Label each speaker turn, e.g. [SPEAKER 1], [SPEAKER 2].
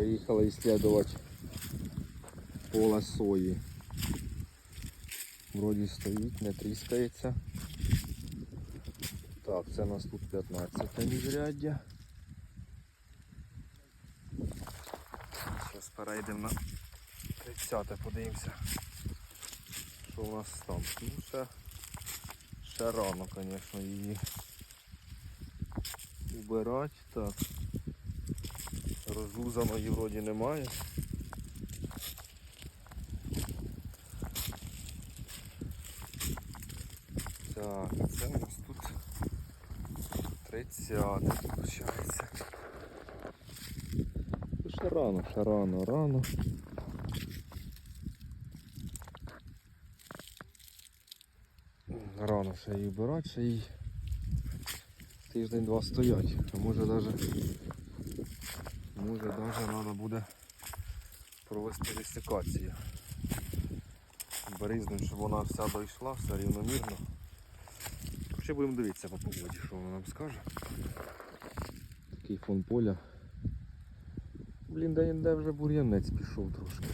[SPEAKER 1] Поїхали исследовать поле сої. Вроді стоїть, не тріскається. Так, це у нас тут 15 міжряддя. Зараз перейдемо на 30 те подивимося. Що у нас там? Ну ще, ще рано, звісно, її убирати. Так. Розлузаної вроді немає. Так, це у нас тут 30 виходить. Ще рано, ще рано, рано. Рано ще її вбирати, ще їй тиждень-два стоять. А може навіть може навіть треба буде провести рестикацію Берізним, щоб вона вся дійшла, все рівномірно. Ще будемо дивитися по погоді, що вона нам скаже. Такий фон поля. Блін, де де вже бур'янець пішов трошки.